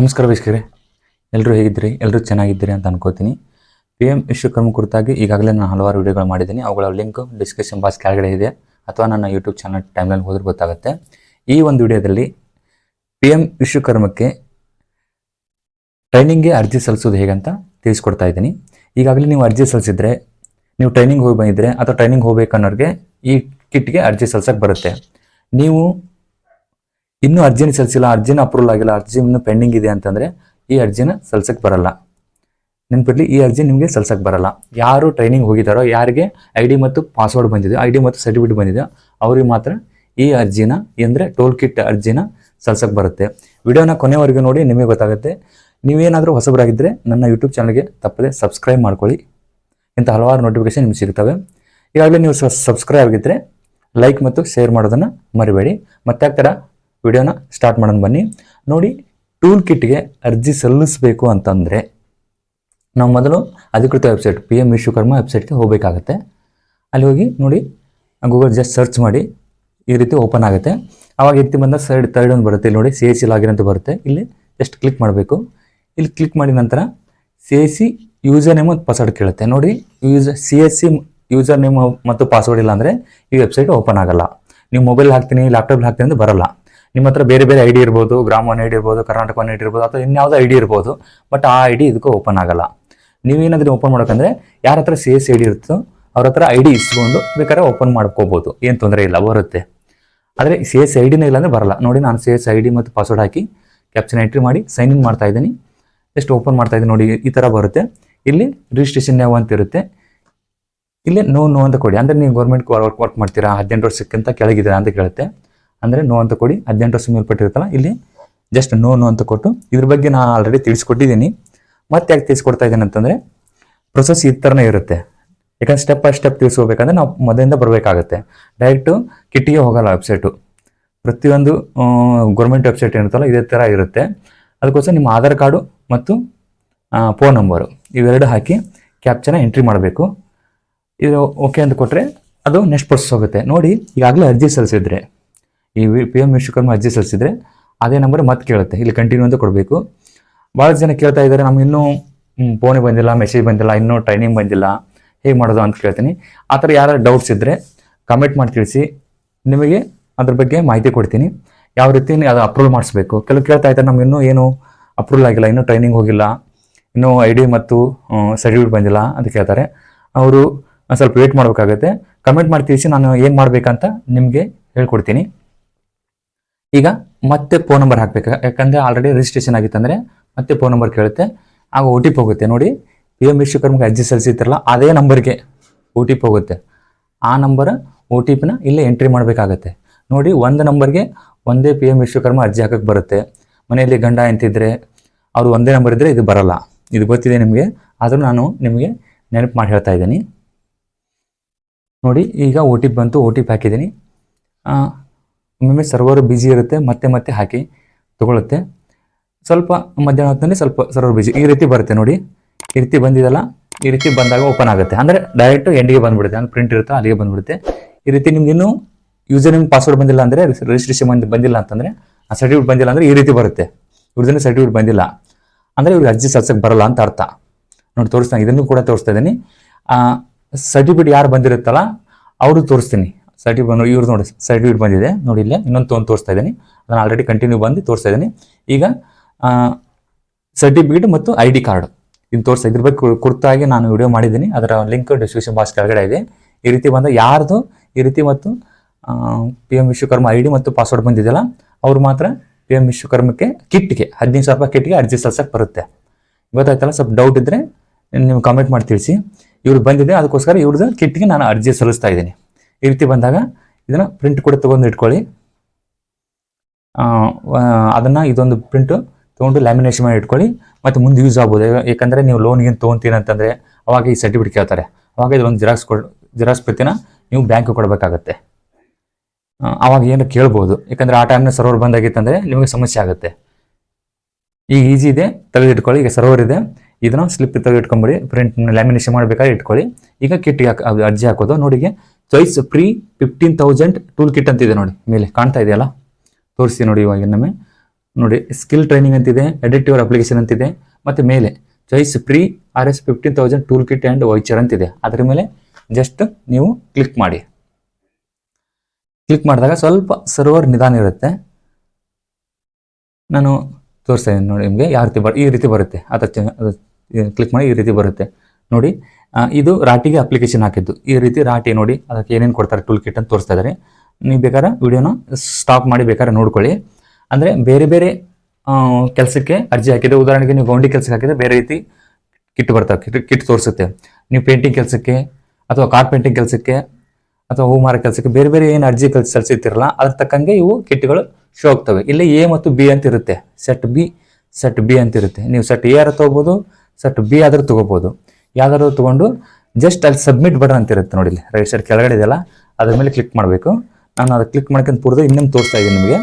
ನಮಸ್ಕಾರ ವೀಕ್ಷಕರೇ. ಎಲ್ಲರೂ ಹೇಗಿದ್ದೀರಿ? ಎಲ್ಲರೂ ಚೆನ್ನಾಗಿದ್ದೀರಿ ಅಂತ ಅನ್ಕೋತೀನಿ. ಪಿ ಎಂ ವಿಶ್ವಕರ್ಮ ಕುರಿತಾಗಿ ಈಗಾಗಲೇ ನಾನು ಹಲವಾರು ವಿಡಿಯೋಗಳು ಮಾಡಿದ್ದೀನಿ. ಅವುಗಳ ಲಿಂಕ್ ಡಿಸ್ಕ್ರಿಪ್ಷನ್ ಬಾಕ್ಸ್ ಕೆಳಗಡೆ ಇದೆ. ಅಥವಾ ನನ್ನ ಯೂಟ್ಯೂಬ್ ಚಾನಲ್ ಟೈಮ್ನಲ್ಲಿ ಹೋದ್ರೆ ಗೊತ್ತಾಗುತ್ತೆ. ಈ ಒಂದು ವಿಡಿಯೋದಲ್ಲಿ ಪಿ ಎಂ ವಿಶ್ವಕರ್ಮಕ್ಕೆ ಟ್ರೈನಿಂಗ್ಗೆ ಅರ್ಜಿ ಸಲ್ಲಿಸೋದು ಹೇಗಂತ ತಿಳಿಸ್ಕೊಡ್ತಾ ಇದ್ದೀನಿ. ಈಗಾಗಲೇ ನೀವು ಅರ್ಜಿ ಸಲ್ಲಿಸಿದ್ರೆ, ನೀವು ಟ್ರೈನಿಂಗ್ ಹೋಗಿ ಬಂದಿದ್ರೆ ಅಥವಾ ಟ್ರೈನಿಂಗ್ ಹೋಗ್ಬೇಕನ್ನೋರಿಗೆ ಈ ಕಿಟ್ಗೆ ಅರ್ಜಿ ಸಲ್ಸಕ್ಕೆ ಬರುತ್ತೆ. ನೀವು ಇನ್ನೂ ಅರ್ಜಿನ ಸಲ್ಲಿಸಿಲ್ಲ, ಅರ್ಜಿನ ಅಪ್ರೂವಲ್ ಆಗಿಲ್ಲ, ಅರ್ಜಿ ಇನ್ನೂ ಪೆಂಡಿಂಗ್ ಇದೆ ಅಂತಂದ್ರೆ ಈ ಅರ್ಜಿನ ಸಲ್ಸಕ್ಕೆ ಬರಲ್ಲ. ನೆನ್ಪಿರಲಿ, ಈ ಅರ್ಜಿ ನಿಮಗೆ ಸಲ್ಸಕ್ಕೆ ಬರಲ್ಲ. ಯಾರು ಟ್ರೈನಿಂಗ್ ಹೋಗಿದ್ದಾರೋ ಯಾರಿಗೆ ಐ ಡಿ ಮತ್ತು ಪಾಸ್ವರ್ಡ್ ಬಂದಿದೆ ಐ ಡಿ ಮತ್ತು ಸರ್ಟಿಫಿಕೇಟ್ ಬಂದಿದೆ ಅವ್ರಿಗೆ ಮಾತ್ರ ಈ ಅರ್ಜಿನ ಅಂದರೆ ಟೋಲ್ ಕಿಟ್ ಅರ್ಜಿನ ಸಲ್ಸಕ್ಕೆ ಬರುತ್ತೆ. ವಿಡಿಯೋನ ಕೊನೆವರೆಗೂ ನೋಡಿ, ನಿಮಗೆ ಗೊತ್ತಾಗುತ್ತೆ. ನೀವೇನಾದರೂ ಹೊಸಬರಾಗಿದ್ದರೆ ನನ್ನ ಯೂಟ್ಯೂಬ್ ಚಾನಲ್ಗೆ ತಪ್ಪದೆ ಸಬ್ಸ್ಕ್ರೈಬ್ ಮಾಡ್ಕೊಳ್ಳಿ. ಇಂಥ ಹಲವಾರು ನೋಟಿಫಿಕೇಶನ್ ನಿಮ್ಗೆ ಸಿಗ್ತವೆ. ಈಗಾಗಲೇ ನೀವು ಸಬ್ಸ್ಕ್ರೈಬ್ ಆಗಿದ್ದರೆ ಲೈಕ್ ಮತ್ತು ಶೇರ್ ಮಾಡೋದನ್ನು ಮರಿಬೇಡಿ. ಮತ್ತೆ ಆ ಥರ ವಿಡಿಯೋನ ಸ್ಟಾರ್ಟ್ ಮಾಡೋಣ ಬನ್ನಿ. ನೋಡಿ, ಟೂಲ್ ಕಿಟ್ಗೆ ಅರ್ಜಿ ಸಲ್ಲಿಸಬೇಕು ಅಂತಂದರೆ ನಾವು ಮೊದಲು ಅಧಿಕೃತ ವೆಬ್ಸೈಟ್, ಪಿ ಎಂ ವಿಶ್ವಕರ್ಮ ವೆಬ್ಸೈಟ್ಗೆ ಹೋಗಬೇಕಾಗತ್ತೆ. ಅಲ್ಲಿ ಹೋಗಿ ನೋಡಿ, ಗೂಗಲ್ ಜಸ್ಟ್ ಸರ್ಚ್ ಮಾಡಿ ಈ ರೀತಿ ಓಪನ್ ಆಗುತ್ತೆ. ಆವಾಗ ಎತ್ತಿ ಬಂದ ಸೈಡ್ ತರ್ಡ್ ಒಂದು ಬರುತ್ತೆ. ಇಲ್ಲಿ ನೋಡಿ, ಸಿ ಎಸ್ ಸಿ ಲಾಗಿನ್ ಅಂತ ಬರುತ್ತೆ. ಇಲ್ಲಿ ಜಸ್ಟ್ ಕ್ಲಿಕ್ ಮಾಡಬೇಕು. ಇಲ್ಲಿ ಕ್ಲಿಕ್ ಮಾಡಿದ ನಂತರ C S C user name ಮತ್ತು ಪಾಸ್ವರ್ಡ್ ಕೇಳುತ್ತೆ. ನೋಡಿ use C S C user name ಮತ್ತು ಪಾಸ್ವರ್ಡ್ ಇಲ್ಲ ಅಂದರೆ ಈ ವೆಬ್ಸೈಟ್ ಓಪನ್ ಆಗಲ್ಲ. ನೀವು ಮೊಬೈಲ್ ಹಾಕ್ತೀನಿ ಲ್ಯಾಪ್ಟಾಪ್ ಹಾಕ್ತೀನಿ ಅಂತ ಬರಲ್ಲ. ನಿಮ್ಮ ಹತ್ರ ಬೇರೆ ಬೇರೆ ಐ ಡಿ ಇರ್ಬೋದು ಗ್ರಾಮ ಒನ್ ಐ ಡಿ ಇರ್ಬೋದು ಕರ್ನಾಟಕ ಒನ್ ಐ ಡಿ ಇರ್ಬೋದು, ಅಥವಾ ಇನ್ಯಾವುದೋ ಐ ಡಿ ಇರ್ಬೋದು ಬಟ್ ಆ ಐ ಡಿ ಇದಕ್ಕೂ ಓಪನ್ ಆಗಲ್ಲ. ನೀವೇನಾದ್ರೂ ಓಪನ್ ಮಾಡೋಕಂದ್ರೆ ಯಾರ ಹತ್ರ ಸಿ ಎಸ್ ಐ ಡಿ ಇರುತ್ತೋ ಅವ್ರ ಹತ್ರ ಐ ಡಿ ಇಸ್ಕೊಂಡು ಬೇಕಾದ್ರೆ ಓಪನ್ ಮಾಡ್ಕೋಬೋದು. ಏನು ತೊಂದರೆ ಇಲ್ಲ, ಬರುತ್ತೆ. ಆದರೆ ಸಿ ಎಸ್ ಐ ಡಿನೇ ಇಲ್ಲ ಬರಲ್ಲ. ನೋಡಿ, ನಾನು ಸಿ ಎಸ್ ಐ ಡಿ ಮತ್ತು ಪಾಸ್ವರ್ಡ್ ಹಾಕಿ ಕ್ಯಾಪ್ಚನ್ ಎಂಟ್ರಿ ಮಾಡಿ ಸೈನ್ ಇನ್ ಮಾಡ್ತಾ ಇದ್ದೀನಿ. ಜಸ್ಟ್ ಓಪನ್ ಮಾಡ್ತಾ ಇದ್ದೀನಿ. ನೋಡಿ, ಈ ಥರ ಬರುತ್ತೆ. ಇಲ್ಲಿ ರಿಜಿಸ್ಟ್ರೇಷನ್ ಯಾವ ಅಂತ ಇರುತ್ತೆ. ಇಲ್ಲಿ ನೋ ನೋ ಅಂತ ಕೊಡಿ. ಅಂದರೆ ನೀವು ಗೌರ್ಮೆಂಟ್ ವರ್ಕ್ ವರ್ಕ್ ಮಾಡ್ತೀರಾ, ಹದಿನೆಂಟು ವರ್ಷಕ್ಕಿಂತ ಕೆಳಗಿದ್ದೀರಾ ಅಂತ ಕೇಳುತ್ತೆ. ಅಂದರೆ ನೋ ಅಂತ ಕೊಡಿ. ಹದಿನೆಂಟು ವರ್ಷ ಮೇಲ್ಪಟ್ಟಿರುತ್ತಲ್ಲ, ಇಲ್ಲಿ ಜಸ್ಟ್ ನೋ ನೋ ಅಂತ ಕೊಟ್ಟು. ಇದ್ರ ಬಗ್ಗೆ ನಾನು ಆಲ್ರೆಡಿ ತಿಳಿಸ್ಕೊಟ್ಟಿದ್ದೀನಿ. ಮತ್ತೆ ಯಾಕೆ ತಿಳಿಸ್ಕೊಡ್ತಾ ಇದ್ದೀನಿ ಅಂತಂದರೆ ಪ್ರೊಸೆಸ್ ಈ ಥರನೇ ಇರುತ್ತೆ. ಯಾಕಂದ್ರೆ ಸ್ಟೆಪ್ ಬೈ ಸ್ಟೆಪ್ ತಿಳಿಸ್ಕೋಬೇಕಂದ್ರೆ ನಾವು ಮೊದಲಿಂದ ಬರಬೇಕಾಗತ್ತೆ. ಡೈರೆಕ್ಟು ಕಿಟ್ಟಿಗೆ ಹೋಗಲ್ಲ ವೆಬ್ಸೈಟು ಪ್ರತಿಯೊಂದು ಗೌರ್ಮೆಂಟ್ ವೆಬ್ಸೈಟ್ ಏನಿರುತ್ತಲ್ಲ, ಇದೇ ಥರ ಇರುತ್ತೆ. ಅದಕ್ಕೋಸ್ಕರ ನಿಮ್ಮ ಆಧಾರ್ ಕಾರ್ಡು ಮತ್ತು ಫೋನ್ ನಂಬರು ಇವೆರಡು ಹಾಕಿ ಕ್ಯಾಪ್ಚನ ಎಂಟ್ರಿ ಮಾಡಬೇಕು. ಇದು ಓಕೆ ಅಂತ ಕೊಟ್ಟರೆ ಅದು ನೆಕ್ಸ್ಟ್ ಪ್ರೊಸೆಸ್ ಹೋಗುತ್ತೆ. ನೋಡಿ, ಈಗಾಗಲೇ ಅರ್ಜಿ ಸಲ್ಲಿಸಿದ್ರೆ. ಈ ಪಿ ಎಂ ವಿಶ್ವಕರ್ಮ ಅರ್ಜಿ ಸಲ್ಲಿಸಿದ್ರೆ ಅದೇ ನಂಬರ್ ಮತ್ತೆ ಕೇಳುತ್ತೆ. ಇಲ್ಲಿ ಕಂಟಿನ್ಯೂ ಅಂತ ಕೊಡಬೇಕು. ಭಾಳ ಜನ ಕೇಳ್ತಾ ಇದ್ದಾರೆ, ನಮ್ಗೆ ಇನ್ನೂ ಫೋನಿಗೆ ಬಂದಿಲ್ಲ ಮೆಸೇಜ್ ಬಂದಿಲ್ಲ, ಇನ್ನೂ ಟ್ರೈನಿಂಗ್ ಬಂದಿಲ್ಲ. ಹೇಗೆ ಮಾಡೋದು ಅಂತ ಕೇಳ್ತೀನಿ. ಆ ಥರ ಯಾರು ಡೌಟ್ಸ್ ಇದ್ದರೆ ಕಮೆಂಟ್ ಮಾಡಿ ತಿಳಿಸಿ. ನಿಮಗೆ ಅದ್ರ ಬಗ್ಗೆ ಮಾಹಿತಿ ಕೊಡ್ತೀನಿ. ಯಾವ ರೀತಿ ಅದು ಅಪ್ರೂವ್ ಮಾಡಿಸ್ಬೇಕು. ಕೆಲವು ಕೇಳ್ತಾ ಇದ್ದಾರೆ, ನಮ್ಗೆ ಇನ್ನೂ ಏನು ಅಪ್ರೂವಲ್ ಆಗಿಲ್ಲ, ಇನ್ನೂ ಟ್ರೈನಿಂಗ್ ಹೋಗಿಲ್ಲ, ಇನ್ನೂ ಐ ಡಿ ಮತ್ತು ಸರ್ಟಿಫಿಕೇಟ್ ಬಂದಿಲ್ಲ ಅಂತ ಕೇಳ್ತಾರೆ. ಅವರು ಸ್ವಲ್ಪ ವೇಟ್ ಮಾಡಬೇಕಾಗುತ್ತೆ. ಕಮೆಂಟ್ ಮಾಡಿ ತಿಳಿಸಿ ನಾನು ಏನು ಮಾಡಬೇಕಂತ ನಿಮಗೆ ಹೇಳ್ಕೊಡ್ತೀನಿ. ಈಗ ಮತ್ತೆ ಫೋನ್ ನಂಬರ್ ಹಾಕ್ಬೇಕು. ಯಾಕಂದರೆ ಆಲ್ರೆಡಿ ರಿಜಿಸ್ಟ್ರೇಷನ್ ಆಗಿತ್ತು ಅಂದ್ರೆ ಮತ್ತೆ ಫೋನ್ ನಂಬರ್ ಕೇಳುತ್ತೆ. ಆಗ ಓ ಟಿ ಪಿ ಹೋಗುತ್ತೆ. ನೋಡಿ ಪಿ ಎಂ ವಿಶ್ವಕರ್ಮಗೆ ಅರ್ಜಿ ಸಲ್ಲಿಸಿತ್ತಲ್ಲ ಅದೇ ನಂಬರ್ಗೆ ಒ ಟಿ ಪಿ ಹೋಗುತ್ತೆ. ಆ ನಂಬರ್ ಒ ಟಿ ಪಿನ ಇಲ್ಲೇ ಎಂಟ್ರಿ ಮಾಡಬೇಕಾಗತ್ತೆ. ನೋಡಿ, ಒಂದು ನಂಬರ್ಗೆ ಒಂದೇ ಪಿ ಎಂ ವಿಶ್ವಕರ್ಮ ಅರ್ಜಿ ಹಾಕಕ್ಕೆ ಬರುತ್ತೆ. ಮನೆಯಲ್ಲಿ ಗಂಡ ಎಂತಿದ್ರೆ ಅವರು ಒಂದೇ ನಂಬರ್ ಇದ್ದರೆ ಇದು ಬರಲ್ಲ. ಇದು ಗೊತ್ತಿದೆ ನಿಮಗೆ, ಆದರೂ ನಾನು ನಿಮಗೆ ನೆನಪು ಮಾಡಿ ಹೇಳ್ತಾ ಇದ್ದೀನಿ. ನೋಡಿ, ಈಗ ಒ ಟಿ ಪಿ ಬಂತು ಒ ಟಿ ಪಿ ಹಾಕಿದ್ದೀನಿ. ಒಮ್ಮೊಮ್ಮೆ ಸರ್ವರ್ ಬ್ಯುಸಿ ಇರುತ್ತೆ, ಮತ್ತೆ ಮತ್ತೆ ಹಾಕಿ ತಗೊಳುತ್ತೆ. ಸ್ವಲ್ಪ ಮಧ್ಯಾಹ್ನ ಹೊತ್ತಿನಲ್ಲಿ ಸ್ವಲ್ಪ ಸರ್ವರ್ ಬಿಜಿ ಈ ರೀತಿ ಬರುತ್ತೆ ನೋಡಿ. ಈ ರೀತಿ ಬಂದಿದೆಲ್ಲ, ಈ ರೀತಿ ಬಂದಾಗ ಓಪನ್ ಆಗುತ್ತೆ. ಅಂದರೆ ಡೈರೆಕ್ಟ್ ಎಂಡಿಗೆ ಬಂದ್ಬಿಡುತ್ತೆ. ಅಂದರೆ ಪ್ರಿಂಟ್ ಇರುತ್ತೆ ಅಲ್ಲಿಗೆ ಬಂದ್ಬಿಡುತ್ತೆ. ಈ ರೀತಿ ನಿಮ್ಗೆ ಇನ್ನೂ ಯೂಸರ್ ನೇಮ್ ಪಾಸ್ವರ್ಡ್ ಬಂದಿಲ್ಲ ಅಂದರೆ ರಿಜಿಸ್ಟ್ರೇಷನ್ ಬಂದು ಬಂದಿಲ್ಲ ಅಂತಂದರೆ, ಆ ಸರ್ಟಿಫಿಕೇಟ್ ಬಂದಿಲ್ಲ ಅಂದರೆ ಈ ರೀತಿ ಬರುತ್ತೆ. ಇವ್ರದ್ದು ಸರ್ಟಿಫಿಕೇಟ್ ಬಂದಿಲ್ಲ. ಅಂದರೆ ಇವ್ರಿಗೆ ಅರ್ಜಿ ಸಲ್ಸಕ್ಕೆ ಬರಲ್ಲ ಅಂತ ಅರ್ಥ. ನೋಡಿ, ತೋರಿಸ್ತಾನೆ. ಇದನ್ನು ಕೂಡ ತೋರಿಸ್ತಾ ಇದ್ದೀನಿ. ಸರ್ಟಿಫಿಕೇಟ್ ಯಾರು ಬಂದಿರುತ್ತಲ್ಲ, ಅವರು ತೋರಿಸ್ತೀನಿ. ಸರ್ಟಿಫಿಕೇಟ್ ಬಂದು ಇವ್ರು ನೋಡಿ ಸರ್ಟಿಫಿಕೇಟ್ ಬಂದಿದೆ. ನೋಡಿ ಇಲ್ಲೇ, ಇನ್ನೊಂದು ತೊಗೊಂಡು ತೋರಿಸ್ತಾ ಇದ್ದೀನಿ. ಅದನ್ನು ಆಲ್ರೆಡಿ ಕಂಟಿನ್ಯೂ ಬಂದು ತೋರಿಸ್ತಾ ಇದ್ದೀನಿ. ಈಗ ಸರ್ಟಿಫಿಕೇಟ್ ಮತ್ತು ಐ ಡಿ ಕಾರ್ಡ್ ಇನ್ನು ತೋರಿಸ್ತಾ, ಇದ್ರ ಬಗ್ಗೆ ಕುರ್ತಾಗಿ ಕುರಿತಾಗಿ ನಾನು ವಿಡಿಯೋ ಮಾಡಿದ್ದೀನಿ. ಅದರ ಲಿಂಕ್ ಡಿಸ್ಕ್ರಿಪ್ಷನ್ ಬಾಕ್ಸ್ ಕೆಳಗಡೆ ಇದೆ. ಈ ರೀತಿ ಬಂದ ಯಾರ್ದು, ಈ ರೀತಿ ಮತ್ತು P M Vishwakarma I D ಮತ್ತು ಪಾಸ್ವರ್ಡ್ ಬಂದಿದೆಯಲ್ಲ, ಅವ್ರು ಮಾತ್ರ ಪಿ ಎಂ ವಿಶ್ವಕರ್ಮಕ್ಕೆ ಕಿಟ್ಗೆ, ಹದಿನೈದು ಸಾವಿರ ರೂಪಾಯಿ ಕಿಟ್ಗೆ ಅರ್ಜಿ ಸಲ್ಸಕ್ಕೆ ಬರುತ್ತೆ. ಗೊತ್ತಾಯ್ತಲ್ಲ? ಸ್ವಲ್ಪ ಡೌಟ್ ಇದ್ದರೆ ನೀವು ಕಾಮೆಂಟ್ ಮಾಡಿ ತಿಳಿಸಿ. ಇವ್ರು ಬಂದಿದೆ, ಅದಕ್ಕೋಸ್ಕರ ಇವ್ರದ್ದು ಕಿಟ್ಗೆ ನಾನು ಅರ್ಜಿ ಸಲ್ಲಿಸ್ತಾ ಇದ್ದೀನಿ. ಈ ರೀತಿ ಬಂದಾಗ ಇದನ್ನು ಪ್ರಿಂಟ್ ಕೂಡ ತೊಗೊಂಡು ಇಟ್ಕೊಳ್ಳಿ. ಅದನ್ನು ಇದೊಂದು ಪ್ರಿಂಟು ತೊಗೊಂಡು ಲ್ಯಾಮಿನೇಷನ್ ಮಾಡಿ ಇಟ್ಕೊಳ್ಳಿ. ಮತ್ತು ಮುಂದೆ ಯೂಸ್ ಆಗ್ಬೋದು. ಯಾಕಂದ್ರೆ ನೀವು ಲೋನ್ ಏನು ತೊಗೊಂತೀರಿ ಅಂತಂದರೆ ಅವಾಗ ಈ ಸರ್ಟಿಫಿಕೇಟ್ ಕೇಳ್ತಾರೆ. ಅವಾಗ ಇದೊಂದು ಜೆರಾಕ್ಸ್ ಕೊಡ್ ಜೆರಾಕ್ಸ್ ಪ್ರತಿನ ನೀವು ಬ್ಯಾಂಕ್ ಕೊಡಬೇಕಾಗತ್ತೆ. ಅವಾಗ ಏನು ಕೇಳ್ಬೋದು. ಯಾಕಂದರೆ ಆ ಟೈಮ್ನ ಸರ್ವರ್ ಬಂದಾಗಿತ್ತಂದರೆ ನಿಮಗೆ ಸಮಸ್ಯೆ ಆಗುತ್ತೆ. ಈಗ ಈಸಿ ಇದೆ. ತೆಗೆದಿಟ್ಕೊಳ್ಳಿ. ಈಗ ಸರ್ವರ್ ಇದೆ. ಇದನ್ನ ಸ್ಲಿಪ್ ತೆಗೆದಿಟ್ಕೊಂಬಿಡಿ ಪ್ರಿಂಟ್ ಲ್ಯಾಮಿನೇಷನ್ ಮಾಡಬೇಕಾದ್ರೆ ಇಟ್ಕೊಳ್ಳಿ. ಈಗ ಕಿಟ್ ಅದು ಅರ್ಜಿ ಹಾಕೋದು. ನೋಡಿ choice free fifteen thousand tool kit ಅಂತಿದೆ ನೋಡಿ. ಮೇಲೆ ಕಾಣ್ತಾ ಇದೆಯಲ್ಲ? ತೋರಿಸ್ತೀನಿ ನೋಡಿ ಇವಾಗ ಇನ್ನೊಮ್ಮೆ. ನೋಡಿ ಸ್ಕಿಲ್ ಟ್ರೈನಿಂಗ್ ಅಂತಿದೆ ಎಡಿಟ್ ಯುವರ್ ಅಪ್ಲಿಕೇಶನ್ ಅಂತಿದೆ. ಮತ್ತು ಮೇಲೆ choice free R S fifteen thousand tool kit and voucher ಅಂತಿದೆ. ಅದ್ರ ಮೇಲೆ ಜಸ್ಟ್ ನೀವು ಕ್ಲಿಕ್ ಮಾಡಿ. ಕ್ಲಿಕ್ ಮಾಡಿದಾಗ ಸ್ವಲ್ಪ ಸರ್ವರ್ ನಿಧಾನ ಇರುತ್ತೆ. ನಾನು ತೋರಿಸ್ತಾ ಇದ್ದೀನಿ ನೋಡಿ ನಿಮಗೆ ಯಾವ ರೀತಿ ಬರ್ ಈ ರೀತಿ ಬರುತ್ತೆ. ಅದಕ್ಕೆ ಕ್ಲಿಕ್ ಮಾಡಿ ಈ ರೀತಿ ಬರುತ್ತೆ. ನೋಡಿ ಇದು ರಾಟಿಗೆ ಅಪ್ಲಿಕೇಶನ್ ಹಾಕಿದ್ದು. ಈ ರೀತಿ ರಾಟಿ ನೋಡಿ, ಅದಕ್ಕೆ ಏನೇನು ಕೊಡ್ತಾರೆ ಟೂಲ್ ಕಿಟ್ ಅಂತ ತೋರಿಸ್ತಾ ಇದ್ದಾರೆ ನೀವು ಬೇಕಾದ್ರೆ ವಿಡಿಯೋನ ಸ್ಟಾಪ್ ಮಾಡಿ ಬೇಕಾದ್ರೆ ನೋಡ್ಕೊಳ್ಳಿ. ಅಂದರೆ ಬೇರೆ ಬೇರೆ ಕೆಲಸಕ್ಕೆ ಅರ್ಜಿ ಹಾಕಿದ್ರೆ ಉದಾಹರಣೆಗೆ ನೀವು ಗೌಂಡಿ ಕೆಲಸಕ್ಕೆ ಹಾಕಿದ್ರೆ ಬೇರೆ ರೀತಿ ಕಿಟ್ ಬರ್ತವೆ. ಕಿಟ್ ಕಿಟ್ ತೋರಿಸುತ್ತೆ. ನೀವು ಪೇಂಟಿಂಗ್ ಕೆಲಸಕ್ಕೆ ಅಥವಾ ಕಾರ್ಪೆಂಟಿಂಗ್ ಕೆಲಸಕ್ಕೆ ಅಥವಾ ಹೂ ಮಾರ ಕೆಲಸಕ್ಕೆ ಬೇರೆ ಬೇರೆ ಏನು ಅರ್ಜಿ ಕೆಲಸ ಸಲ್ಲಿಸಿರ್ತಿರಲ್ಲ, ಅದ್ರ ತಕ್ಕಂಗೆ ಇವು ಕಿಟ್ಗಳು ಶೋ ಆಗ್ತವೆ. ಇಲ್ಲಿ ಎ ಮತ್ತು ಬಿ ಅಂತ ಇರುತ್ತೆ. ಸೆಟ್ ಬಿ ಸೆಟ್ ಬಿ ಅಂತ ಇರುತ್ತೆ. ನೀವು ಸೆಟ್ ಎ ಆರ್ ತೊಗೋಬೋದು ಸೆಟ್ ಬಿ ಆದರೂ ತೊಗೋಬೋದು. ಯಾವ್ದಾದ್ರು ತೊಗೊಂಡು ಜಸ್ಟ್ ಅಲ್ಲಿ ಸಬ್ಮಿಟ್ ಬಟನ್ ಅಂತ ಇರುತ್ತೆ ನೋಡಿ ರೈಟ್ ಸೈಡ್ ಕೆಳಗಡೆ ಇದೆಯಲ್ಲ, ಅದ್ರ ಮೇಲೆ ಕ್ಲಿಕ್ ಮಾಡಬೇಕು. ನಾನು ಅದು ಕ್ಲಿಕ್ ಮಾಡ್ಕೊಂಡು ಪೂರ್ದು ಇನ್ನೊಂದು ತೋರಿಸ್ತಾ ಇದ್ದೀನಿ ನಿಮಗೆ.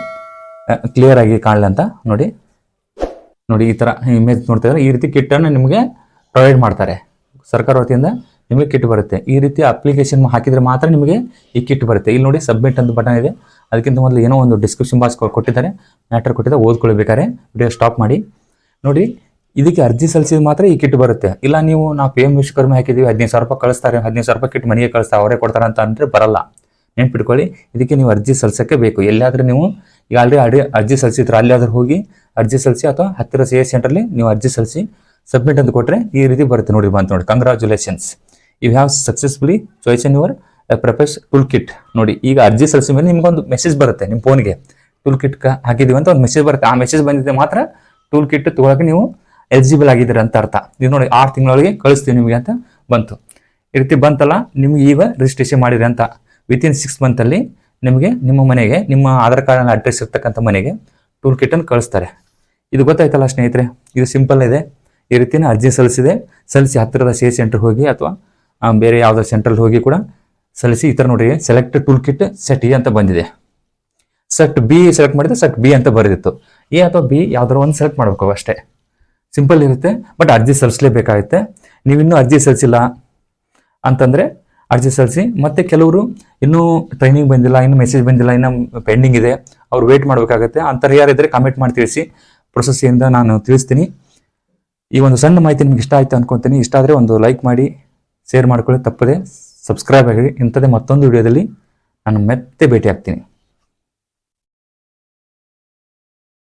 ಕ್ಲಿಯರ್ ಆಗಿ ಅಂತ. ನೋಡಿ. ನೋಡಿ, ಈ ಥರ ಇಮೇಜ್ ನೋಡ್ತಾ ಇದ್ರೆ ಈ ರೀತಿ ಕಿಟ್ಟನ್ನು ನಿಮಗೆ ಪ್ರೊವೈಡ್ ಮಾಡ್ತಾರೆ. ಸರ್ಕಾರ ವತಿಯಿಂದ ನಿಮಗೆ ಕಿಟ್ ಬರುತ್ತೆ. ಈ ರೀತಿ ಅಪ್ಲಿಕೇಶನ್ ಹಾಕಿದರೆ ಮಾತ್ರ ನಿಮಗೆ ಈ ಕಿಟ್ ಬರುತ್ತೆ. ಇಲ್ಲಿ ನೋಡಿ ಸಬ್ಮಿಟ್ ಅಂತ ಬಟನ್ ಇದೆ. ಅದಕ್ಕಿಂತ ಮೊದಲು ಏನೋ ಒಂದು ಡಿಸ್ಕ್ರಿಪ್ಷನ್ ಬಾಕ್ಸ್ ಕೊಟ್ಟಿದ್ದಾರೆ. ಮ್ಯಾಟರ್ ಕೊಟ್ಟಿದ್ದಾರೆ ಓದ್ಕೊಳ್ಬೇಕಾದ್ರೆ ವಿಡಿಯೋ ಸ್ಟಾಪ್ ಮಾಡಿ. ನೋಡಿ ಇದಕ್ಕೆ ಅರ್ಜಿ ಸಲ್ಲಿಸಿದ ಮಾತ್ರ ಈ ಕಿಟ್ ಬರುತ್ತೆ. ಇಲ್ಲ, ನೀವು ನಾವು ಪಿ ಎಂ ವಿಶ್ವಕರ್ಮ ಹಾಕಿದೀವಿ, ಹದಿನೈದು ಸಾವಿರ ರೂಪಾಯಿ ಕಳಿಸ್ತಾರೆ, ಹದಿನೈದು ಸಾವಿರ ರೂಪಾಯಿ ಕಿಟ್ ಮನೆಗೆ ಕಳಿಸ್ತಾರೆ, ಅವರೇ ಕೊಡ್ತಾರೆ ಅಂತ ಅಂದರೆ ಬರಲ್ಲ. ನೆನ್ಪಿಟ್ಕೊಳ್ಳಿ, ಇದಕ್ಕೆ ನೀವು ಅರ್ಜಿ ಸಲ್ಲಿಸೋಕ್ಕೆ ಬೇಕು. ಎಲ್ಲಾದ್ರೂ ನೀವು ಈಗ ಆಲ್ರೆಡಿ ಅಡಿ ಅರ್ಜಿ ಸಲ್ಲಿಸಿದ್ರೆ ಅಲ್ಲಾದ್ರೂ ಹೋಗಿ ಅರ್ಜಿ ಸಲ್ಲಿಸಿ ಅಥವಾ ಹತ್ತಿರ ಸಿ ಎಸ್ ಸೆಂಟ್ರಲ್ಲಿ ನೀವು ಅರ್ಜಿ ಸಲ್ಲಿಸಿ ಸಬ್ಮಿಟ್ ಅಂತ ಕೊಟ್ಟರೆ ಈ ರೀತಿ ಬರುತ್ತೆ ನೋಡಿ ಬಂತು ನೋಡಿ. Congratulations you have successfully choice in your profess tool kit ನೋಡಿ, ಈಗ ಅರ್ಜಿ ಸಲ್ಲಿಸಿದ ಮೇಲೆ ನಿಮ್ಗೊಂದು ಮೆಸೇಜ್ ಬರುತ್ತೆ ನಿಮ್ಮ ಫೋನ್ಗೆ ಟೂಲ್ ಕಿಟ್ ಹಾಕಿದೀವಿ ಅಂತ ಒಂದು ಮೆಸೇಜ್ ಬರುತ್ತೆ. ಆ ಮೆಸೇಜ್ ಬಂದಿದ್ದೆ ಮಾತ್ರ ಟೂಲ್ ಕಿಟ್ ತೊಗೊಳಕ್ಕೆ ನೀವು ಎಲಿಜಿಬಲ್ ಆಗಿದ್ದೀರ ಅಂತ ಅರ್ಥ. ನೀವು ನೋಡಿ ಆರು ತಿಂಗಳೊಳಗೆ ಕಳಿಸ್ತೀವಿ ನಿಮಗೆ ಅಂತ ಬಂತು. ಈ ರೀತಿ ಬಂತಲ್ಲ, ನಿಮಗೆ ಈಗ ರಿಜಿಸ್ಟ್ರೇಷನ್ ಮಾಡಿರಿ ಅಂತ. ವಿತಿನ್ ಸಿಕ್ಸ್ ಮಂತಲ್ಲಿ ನಿಮಗೆ ನಿಮ್ಮ ಮನೆಗೆ, ನಿಮ್ಮ ಆಧಾರ್ ಕಾರ್ಡ್ ಅಡ್ರೆಸ್ ಇರ್ತಕ್ಕಂಥ ಮನೆಗೆ ಟೂಲ್ ಕಿಟ್ಟನ್ನು ಕಳಿಸ್ತಾರೆ. ಇದು ಗೊತ್ತಾಯ್ತಲ್ಲ ಸ್ನೇಹಿತರೆ? ಇದು ಸಿಂಪಲ್ ಇದೆ. ಈ ರೀತಿನ ಅರ್ಜಿ ಸಲ್ಲಿಸಿದೆ. ಸಲ್ಲಿಸಿ ಹತ್ತಿರದ ಸಿ ಸೆಂಟರ್ ಹೋಗಿ ಅಥವಾ ಬೇರೆ ಯಾವುದೋ ಸೆಂಟ್ರಲ್ಲಿ ಹೋಗಿ ಕೂಡ ಸಲ್ಲಿಸಿ, ಈ ಥರ ನೋಡಿ select tool kit set E ಅಂತ ಬಂದಿದೆ. ಸೆಟ್ ಬಿ ಸೆಲೆಕ್ಟ್ ಮಾಡಿದ್ರೆ ಸೆಟ್ ಬಿ ಅಂತ ಬರೆದಿತ್ತು. ಎ ಅಥವಾ ಬಿ ಯಾವ್ದಾರು ಒಂದು ಸೆಲೆಕ್ಟ್ ಮಾಡಬೇಕು ಅಷ್ಟೇ. ಸಿಂಪಲ್ ಇರುತ್ತೆ ಬಟ್ ಅರ್ಜಿ ಸಲ್ಲಿಸಲೇಬೇಕಾಗುತ್ತೆ. ನೀವಿನ್ನೂ ಅರ್ಜಿ ಸಲ್ಲಿಸಿಲ್ಲ ಅಂತಂದರೆ ಅರ್ಜಿ ಸಲ್ಲಿಸಿ, ಮತ್ತೆ ಕೆಲವರು ಇನ್ನೂ ಟ್ರೈನಿಂಗ್ ಬಂದಿಲ್ಲ, ಇನ್ನೂ ಮೆಸೇಜ್ ಬಂದಿಲ್ಲ, ಇನ್ನೂ ಪೆಂಡಿಂಗ್ ಇದೆ, ಅವ್ರು ವೇಟ್ ಮಾಡಬೇಕಾಗುತ್ತೆ. ಅಂಥವ್ರು ಯಾರಿದ್ರೆ ಕಮೆಂಟ್ ಮಾಡಿ ತಿಳಿಸಿ. ಪ್ರೊಸೆಸಿಂದ ನಾನು ತಿಳಿಸ್ತೀನಿ. ಈ ಒಂದು ಸಣ್ಣ ಮಾಹಿತಿ ನಿಮ್ಗೆ ಇಷ್ಟ ಆಯಿತು ಅಂದ್ಕೊತೀನಿ ಇಷ್ಟ ಆದರೆ ಒಂದು ಲೈಕ್ ಮಾಡಿ ಶೇರ್ ಮಾಡ್ಕೊಳ್ಳಿ, ತಪ್ಪದೆ ಸಬ್ಸ್ಕ್ರೈಬ್ ಆಗಿ. ಇಂಥದ್ದೇ ಮತ್ತೊಂದು ವಿಡಿಯೋದಲ್ಲಿ ನಾನು ಮತ್ತೆ ಭೇಟಿ ಆಗ್ತೀನಿ